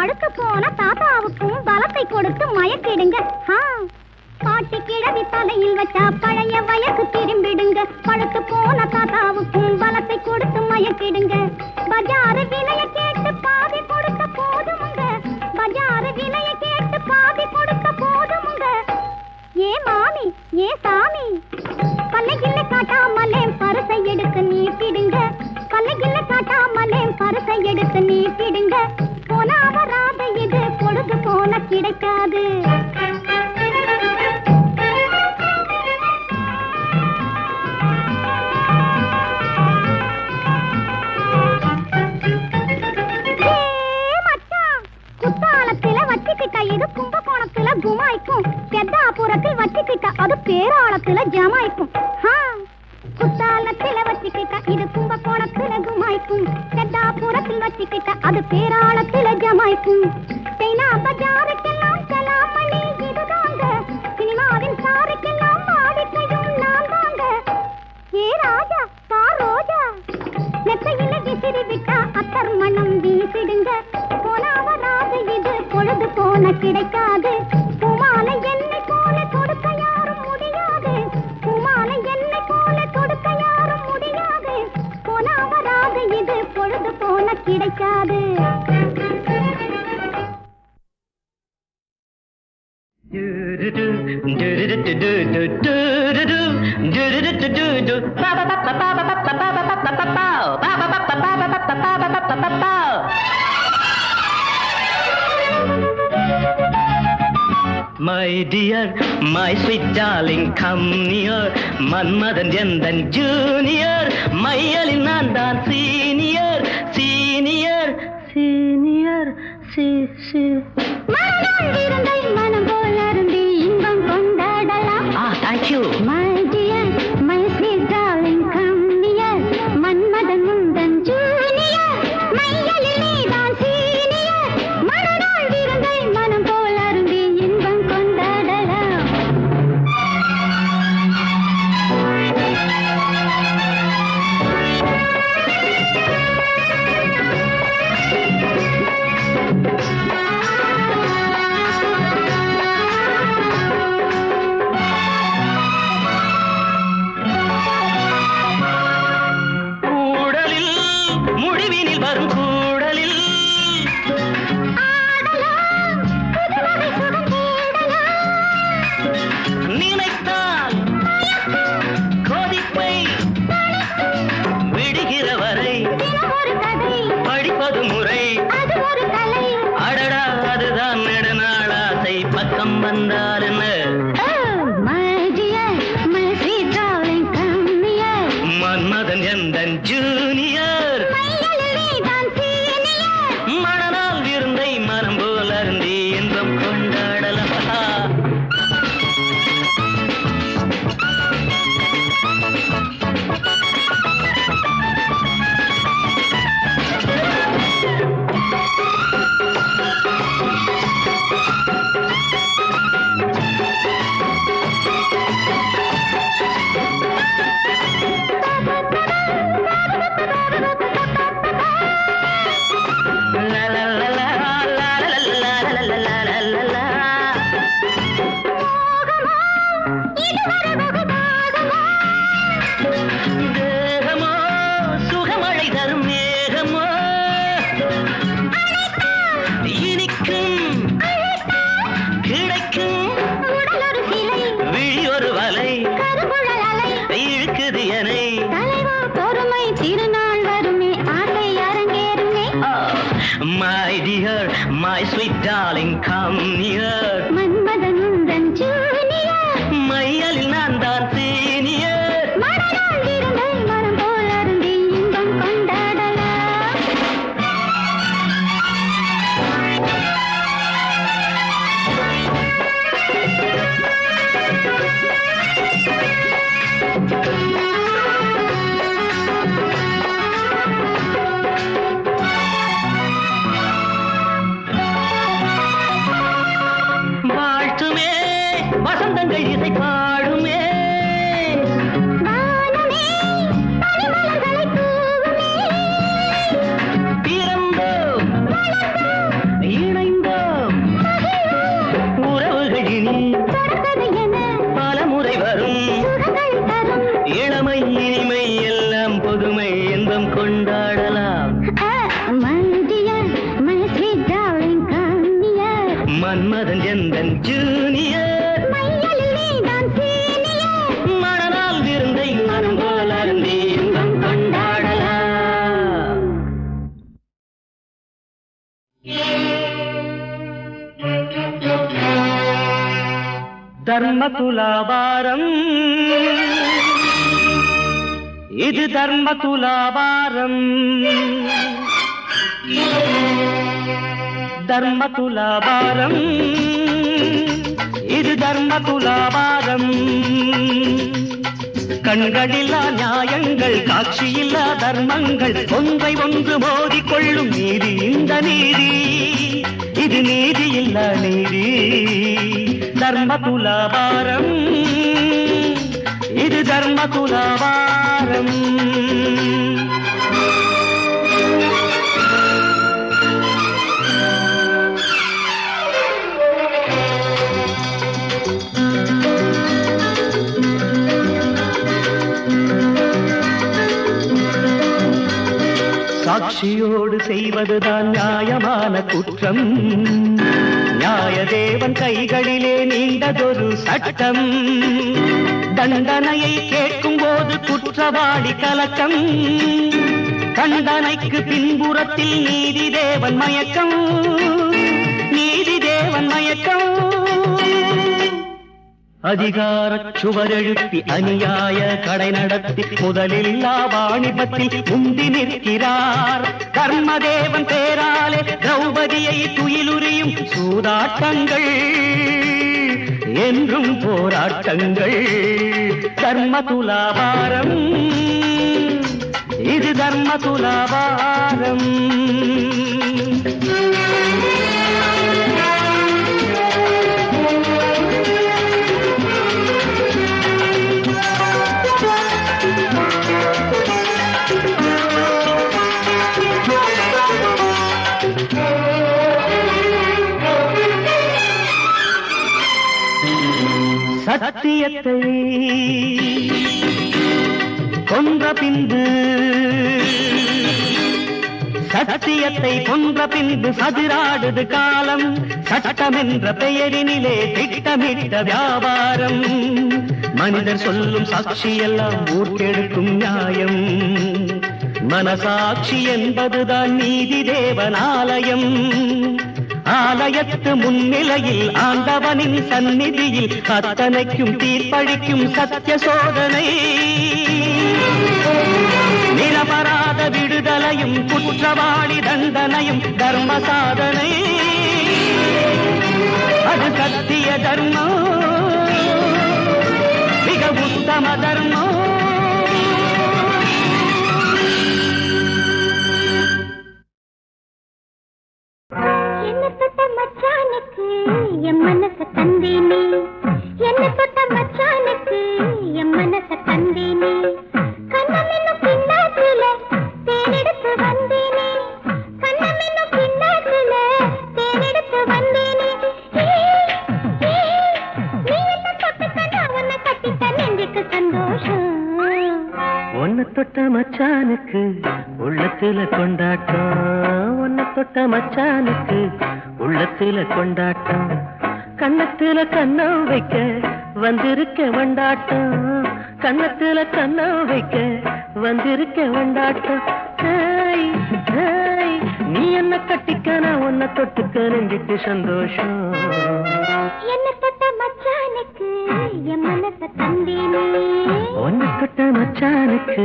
படுக்க போன பாப்பாவுக்கும் பலத்தை கொடுத்து மயக்கிடுங்க. பாட்டி கிழவி தலையில் வச்சா பழைய வயசு திரும்பிடுங்க. பழுத்து போன தாத்தாவுக்கும் பலத்தை கொடுத்து மயக்கிடுங்க. பஜாரு விலைய கேட்டு பாதி கொடுக்க போதுமுங்க. பஜாரு விலைய கேட்டு பாதி கொடுக்க போதுமுங்க. ஏ மாமி ஏ சாமி. பல்லையில் காட்டாமலே பரிசை எடுத்து நீட்டிடுங்க. பல்லையில் காட்டாமலே பரிசை எடுத்து நீட்டிடுங்க. My dear my sweet darling come near Manmathan எந்தன் ஜூனியர் மையலில் நான் தான் சீனியர் சீனியர் சீனியர் சி சி. மனம் போல் அருந்தி இன்பம் கொண்டாடலாம். ஆ தேங்க்யூ వరకు இழுக்குது எனை தலைவா பொறுமை திருநாள் வருமே. ஆசை அரங்கேறுமே. My dear my sweet darling come near தர்ம துலாபாரம் இது தர்ம துலாபாரம் தர்ம துலாபாரம் இது தர்ம துலாபாரம் கண்களில்லா நியாயங்கள் காட்சியில்லா தர்மங்கள் ஒன்றை ஒன்று மோதிக்கொள்ளும் நீதி இந்த நீதி. இது நீதி இல்லா நீதி. தர்ம துலாபாரம் இது தர்ம துலாபாரம் சாட்சியோடு செய்வதுதான் நியாயமான குற்றம். நியாயதேவன் கைகளிலே நீண்டதொரு சட்டம். தண்டனையை கேட்கும் போது குற்றவாளி கலக்கம். தண்டனைக்கு பின்புறத்தில் நீதி தேவன் மயக்கம். நீதி தேவன் மயக்கம். அதிகாரச் சுவரெழுப்பி அநியாய கடை நடத்தி முதலில்லா வாணிபத்தில் முந்தி நிற்கிறார். கர்மதேவன் பேராலே திரௌபதியை துயிலுரியும் சூதாட்டங்கள். என்றும் போராட்டங்கள். தர்ம துலாபாரம் இது தர்ம துலாபாரம் சத்தியத்தை கொன்ற பின்பு சத்தியத்தை கொன்ற பின்பு சதிராடுது காலம். சட்டம் என்ற பெயரினிலே திட்டமிட்ட வியாபாரம். மனிதர் சொல்லும் சாட்சியெல்லாம் ஊர்க்கெடுக்கும் நியாயம். மனசாட்சி என்பதுதான் நீதி தேவனாலயம். ஆலயத்து முன்னிலையில் ஆண்டவனின் சந்நிதியில் அத்தனைக்கும் தீர்ப்பழிக்கும் சத்திய சோதனை. நிரபராத விடுதலையும் குற்றவாளி தண்டனையும் தர்ம சாதனை. அது சத்திய தர்மம். மிக உத்தம தர்மம். ஒன்னு தொட்ட மச்சானுக்கு உள்ளத்துல கொண்டாட்டம். ஒன்னு தொட்ட மச்சானுக்கு உள்ளத்துல கொண்டாட்டம். கண்ணத்துல கண்ணம் வைக்க வந்திருக்க வண்டாட்டம். கண்ணத்துல கண்ணம் வைக்க வந்திருக்க வண்டாட்டம். நீ என்ன கட்டிக்க? நான் உன்னை தொட்டுக்க நெஞ்சுக்கு சந்தோஷம். என்ன மச்சானுக்கு என் மனச தந்தேனே. ஒன்று தொட்ட மச்சானுக்கு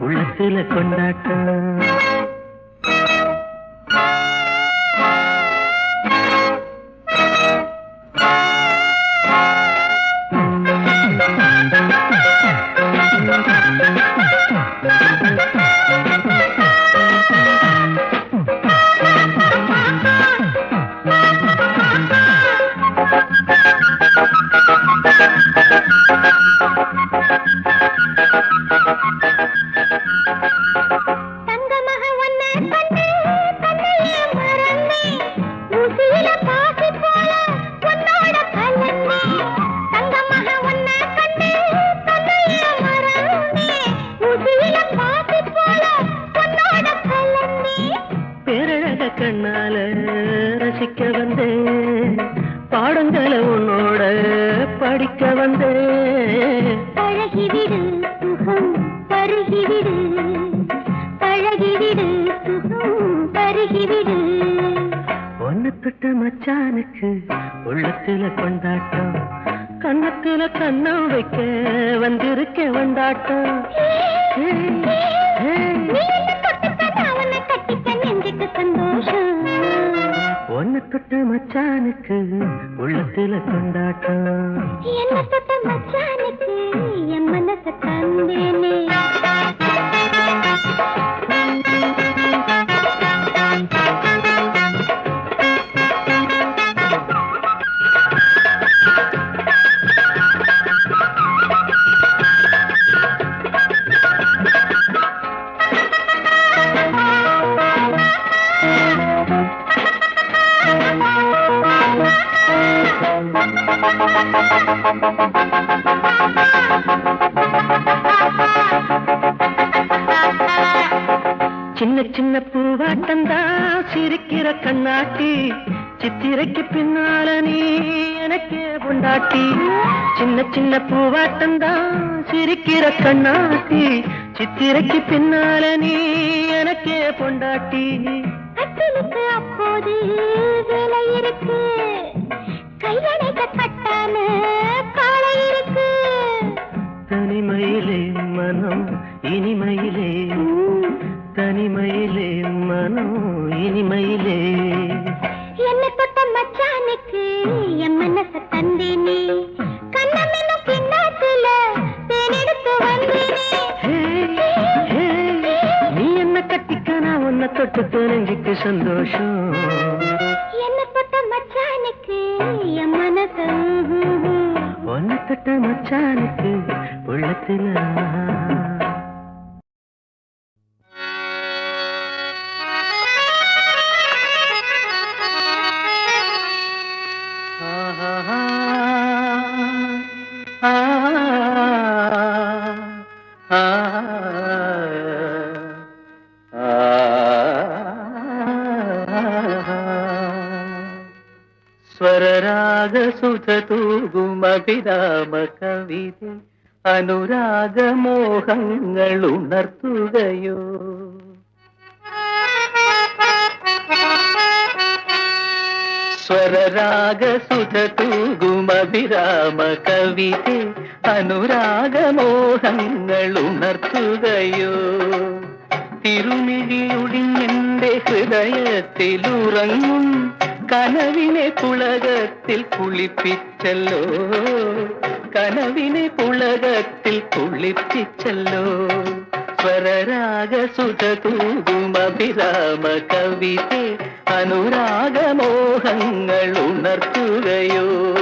உள்ளத்துல கொண்டாட்டம். ரசிக்க வந்தேன். பாடங்களை உன்னோட படிக்க வந்தேன். பழகிவிடு சுகம் பருகிவிடு. பழகிவிடு சுகம் பருகிவிடு. ஒன்னு தொட்ட மச்சானுக்கு உள்ளத்துல கொண்டாட்டம். கண்ணத்துல கண்ணம் வைக்க வந்திருக்க வந்தாட்டம். தொட்ட மச்சானுக்கு உள்ளத்துல கொண்டாட்டம் என்ன தொட்ட மச்சானுக்கு என் மனச தந்தேனே. கண்ணாட்டி சித்திரைக்கு பின்னால நீ எனக்கே பொண்டாட்டி சின்ன சின்ன பூவாட்டந்தா சிரிக்கிற கண்ணாட்டி சித்திரைக்கு பின்னால நீ எனக்கே பொண்டாட்டி. கட்டிலுக்கு அப்போது வேலை இருக்கு. கையணைக்க கட்டான காலை இருக்கு. தனிமையிலே மனம் இனிமையிலே தனிமையிலே மனம். மச்சானுக்கு என் மனச தந்தேனே. கண்ணம் என்னும் பின்னாத்துல தேனெடுத்து வந்தேனே. நீ என்ன கட்டிக்க நான் உன்னை தொட்டு நெஞ்சுக்கு சந்தோஷம். என்ன தொட்ட மச்சானுக்கு என் மனச ஒன்னு தொட்ட மச்சானுக்கு உள்ளத்துல തൂകും കവിത അനുരാഗമോഹങ്ങൾ ഉണർത്തുകയോ സ്വരരാഗസുതൂകും തൂകുമഭിരാമ കവിത അനുരാഗമോഹങ്ങൾ ഉണർത്തുകയോ തിരുമിഴിയൊടിഞ്ഞെന്റെ ഹൃദയത്തിലുറങ്ങും കനവിനെ പുളകത്തിൽ കുളിപ്പിച്ചല്ലോ. കനവിനെ പുളകത്തിൽ കുളിപ്പിച്ചല്ലോ. സ്വരരാഗ സുതൂകുമഭിരാമ കവിതെ അനുരാഗമോഹങ്ങൾ ഉണർത്തുകയോ.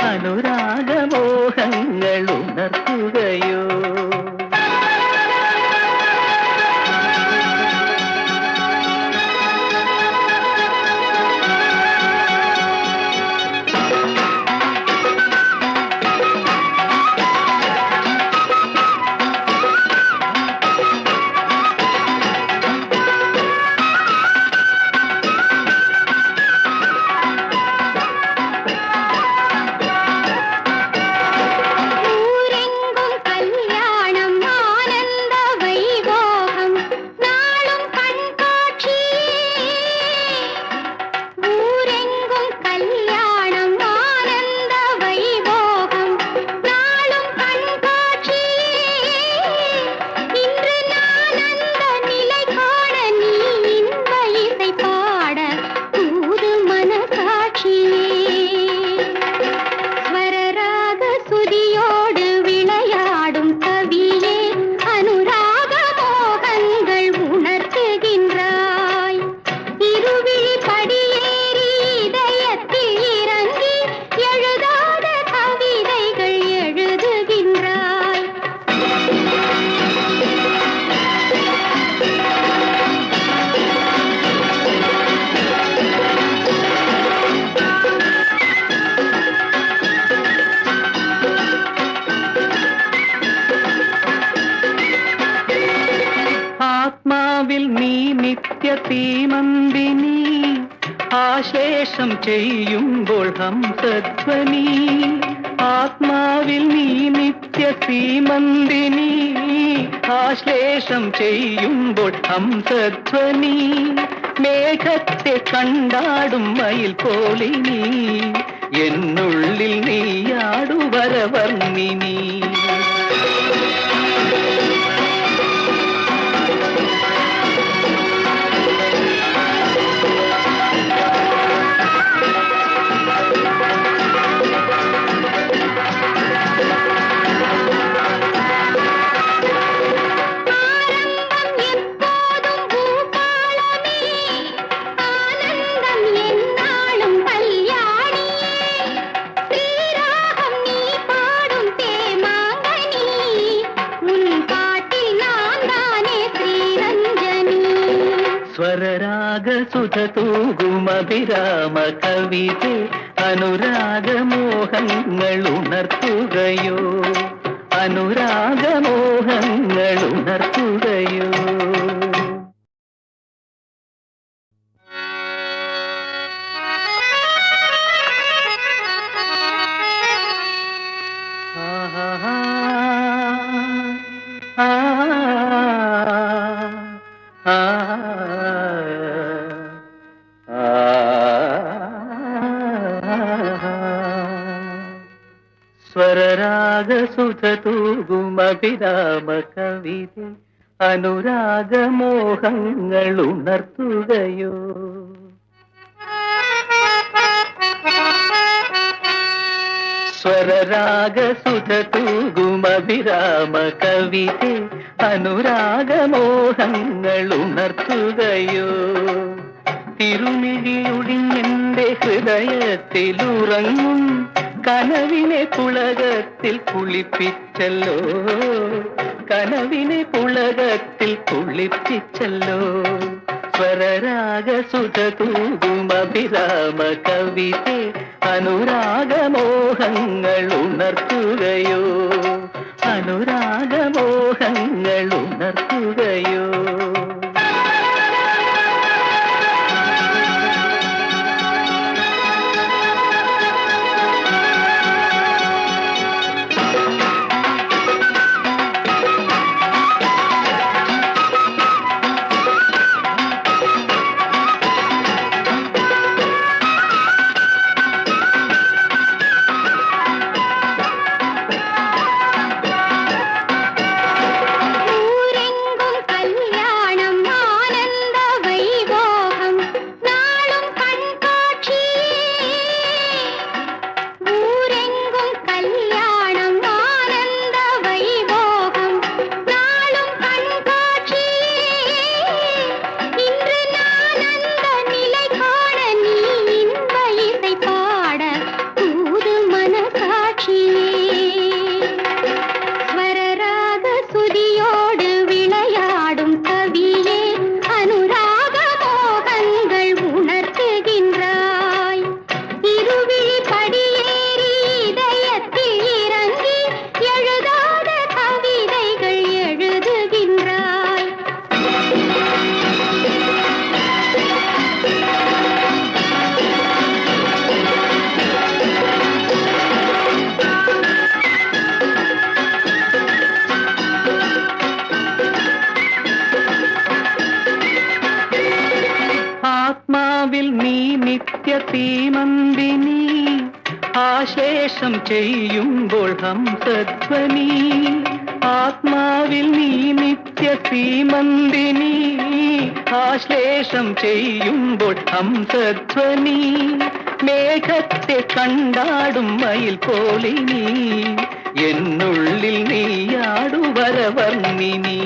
അനുരാഗമോഹങ്ങൾ ഉണർത്തുകയോ. ആശേഷം ചെയ്യുമ്പോൾ ഹംസധ്വനി. ആത്മാവിൽ നീ നിത്യ സീമന്തിനി ആശ്ലേഷം ചെയ്യുമ്പോൾ ഹംസധ്വനി. മേഘത്തെ കണ്ടാടും മയിൽ പോലിനി എന്നുള്ളിൽ നീയാടുവരവർണിനി തൂകുമഭിരാമ കവിത അനുരാഗമോഹങ്ങൾ ഉണർത്തുകയോ. അനുരാഗമോഹങ്ങൾ സ്വരരാഗസുധതൂകുമഭിരാമ കവിത അനുരാഗമോഹങ്ങൾ ഉണർത്തുകയോ സ്വരരാഗസുധതൂകുമഭിരാമ കവിതെ അനുരാഗമോഹങ്ങൾ ഉണർത്തുകയോ തിരുമിഴിയുടിഞ്ഞെന്റെ ഹൃദയത്തിലുറങ്ങും കനവിനെ പുളകത്തിൽ കുളിപ്പിച്ചല്ലോ. കനവിനെ പുളകത്തിൽ കുളിപ്പിച്ചല്ലോ. സ്വരരാഗസുധതൂകുമഭിരാമ കവിത അനുരാഗമോഹങ്ങൾ ഉണർത്തുകയോ അനുരാഗമോഹങ്ങൾ ഉണർത്തുകയോ ആത്മാവിൽ നീ നിത്യ തീമന്തിനി ആശേഷം ചെയ്യുമ്പോൾ ഹംസധ്വനി. ആത്മാവിൽ നീ നിത്യ തീമന്തിനി ആശ്ലേഷം ചെയ്യുമ്പോൾ ഹംസധ്വനി. മേഘത്തെ കണ്ടാടും മയിൽ പോലിനി എന്നുള്ളിൽ നീയാടുവരവർണിനി.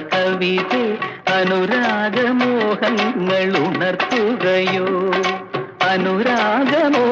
കവിത അനുരാഗമോഹങ്ങൾ ഉണർത്തുകയോ. ഉണർത്തുകയോ